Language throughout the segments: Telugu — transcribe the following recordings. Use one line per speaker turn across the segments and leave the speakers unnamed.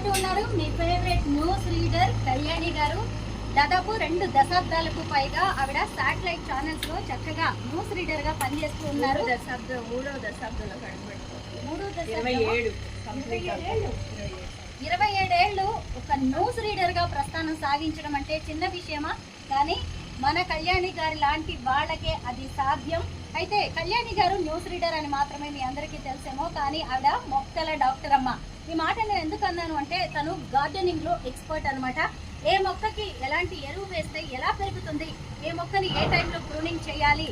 పాటు ఉన్నారు. మీ favourite news reader Kalyani garu. దాదాపు రెండు దశాబ్దాలకు పైగా ఆవిడ శాటిలైట్ ఛానల్స్లో చక్కగా న్యూస్ రీడర్గా పనిచేస్తూ ఉన్నారు.
మూడో దశాబ్దం మూడో దశాబ్దంలో
మూడు
ఇరవై
ఏడేళ్ళు. ఒక న్యూస్ రీడర్గా ప్రస్థానం సాగించడం అంటే చిన్న విషయమా? కానీ మన కళ్యాణి గారి లాంటి వాళ్ళకే అది సాధ్యం. అయితే కళ్యాణి గారు న్యూస్ రీడర్ అని మాత్రమే మీ అందరికీ తెలుసేమో కానీ ఆవిడ మొక్కల డాక్టర్ అమ్మ ఈ మాట ఎందుకు అన్నాను అంటే తను గార్డెనింగ్లో ఎక్స్పర్ట్ అనమాట ఏ మొక్కకి ఎలాంటి ఎరువు వేస్తే ఎలా పెరుగుతుంది? ఏ మొక్కని ఏ టైంలో ప్రూనింగ్ చేయాలి?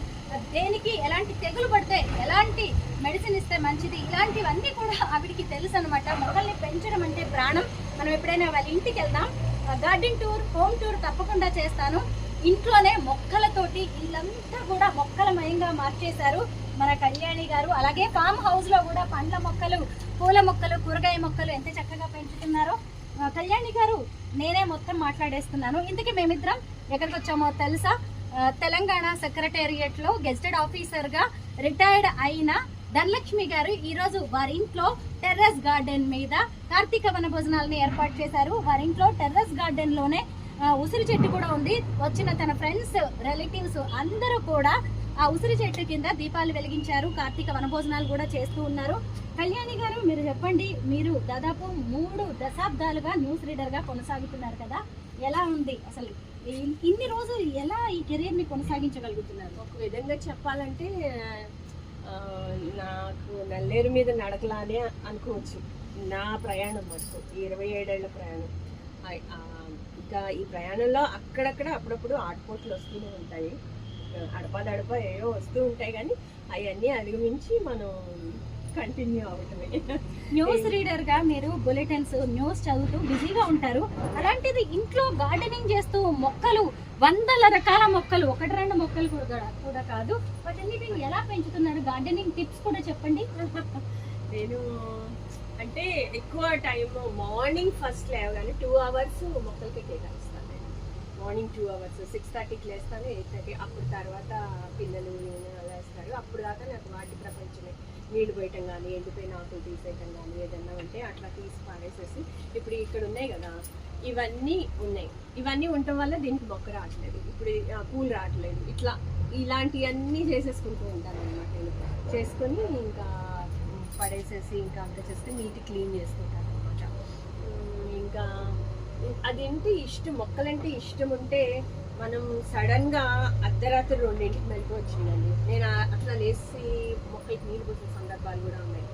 దేనికి ఎలాంటి తెగులు పడితే ఎలాంటి మెడిసిన్ ఇస్తే మంచిది? ఇలాంటివన్నీ కూడా ఆవిడికి తెలుసు అనమాట మొక్కల్ని పెంచడం అంటే ప్రాణం. మనం ఎప్పుడైనా వాళ్ళ ఇంటికి వెళ్దాం గార్డెన్ టూర్ హోమ్ టూర్ తప్పకుండా చేస్తాను. ఇంట్లోనే మొక్కలతోటి ఇల్లంతా కూడా మొక్కలమయంగా మార్చేశారు మన కళ్యాణి గారు. అలాగే ఫామ్ హౌస్లో కూడా పండ్ల మొక్కలు పూల మొక్కలు కూరగాయ మొక్కలు ఎంత చక్కగా కళ్యాణి గారు నేనే మొత్తం మాట్లాడేస్తున్నాను. ఇంతకీ మేమిద్దరం ఎక్కడికి వచ్చామో తెలుసా? తెలంగాణ సెక్రటేరియట్లో గెస్టెడ్ ఆఫీసర్గా రిటైర్డ్ అయిన ధనలక్ష్మి గారు ఈ రోజు వారి ఇంట్లో టెర్రస్ గార్డెన్ మీద కార్తీక వన భోజనాలను ఏర్పాటు చేశారు. వారి ఇంట్లో టెర్రస్ గార్డెన్లోనే ఉసిరి చెట్టు కూడా ఉంది. వచ్చిన తన ఫ్రెండ్స్ రిలేటివ్స్ అందరూ కూడా ఆ ఉసిరి చెట్టు కింద దీపాలు వెలిగించారు. కార్తీక వనభోజనాలు కూడా చేస్తూ ఉన్నారు. కళ్యాణి చెప్పండి మీరు దాదాపు మూడు దశాబ్దాలుగా న్యూస్ రీడర్గా కొనసాగుతున్నారు కదా ఎలా ఉంది అసలు? ఇన్ని రోజులు ఎలా ఈ కెరీర్ని కొనసాగించగలుగుతున్నారు?
ఒక విధంగా చెప్పాలంటే నాకు నల్లేరు మీద నడకలానే అనుకోవచ్చు. నా ప్రయాణం మటుకు ఇరవై ఏడేళ్ళ ప్రయాణం. ఇంకా ఈ ప్రయాణంలో అక్కడక్కడ అప్పుడప్పుడు ఆటపోట్లు వస్తూనే ఉంటాయి. అడపాదడప ఏవో వస్తూ ఉంటాయి కానీ అవన్నీ అధిగమించి మనం కంటిన్యూ అవటమే
న్యూస్ రీడర్గా మీరు బులెటిన్స్ న్యూస్ చదువుతూ బిజీగా ఉంటారు. అలాంటిది ఇంట్లో గార్డెనింగ్ చేస్తూ మొక్కలు వందల రకాల మొక్కలు ఒకటి రెండు మొక్కలు కూడా కూడా కాదు. వాటన్నిటిని ఎలా పెంచుతున్నారు? గార్డెనింగ్ టిప్స్ కూడా చెప్పండి.
నేను అంటే ఎక్కువ టైం మార్నింగ్ ఫస్ట్ లేవగానే టూ అవర్స్ మొక్కలకి కేటాయిస్తాను మార్నింగ్ టూ అవర్స్ సిక్స్ థర్టీకి లేస్తాను ఎయిట్ థర్టీ అప్పుడు తర్వాత పిల్లలు నేను లేస్తారు అప్పుడు దాకా నాకు వాటి ప్రపంచమే. నీళ్ళు పోయటం కానీ ఎండిపోయిన ఆకులు తీసేయటం కానీ ఏదన్నా ఉంటే అట్లా తీసి పారేసేసి ఇప్పుడు ఇక్కడ ఉన్నాయి కదా ఇవన్నీ ఉన్నాయి. ఇవన్నీ ఉండటం వల్ల దీనికి మొక్క రావట్లేదు. ఇప్పుడు పూలు రావట్లేదు. ఇట్లా ఇలాంటివన్నీ చేసేసుకుంటూ ఉంటాను అనమాట నేను. చేసుకొని ఇంకా పడేసేసి ఇంకా అంత చేస్తే నీట్ క్లీన్ చేసుకుంటాను అనమాట ఇంకా అదేంటి ఇష్టం? మొక్కలంటే ఇష్టం ఉంటే మనం సడన్గా అర్ధరాత్రి రెండింటికి మెలకు వచ్చిందండి. నేను అట్లా లేసి మొక్కలకి నీళ్ళు పోసిన సందర్భాలు కూడా ఉన్నాయి.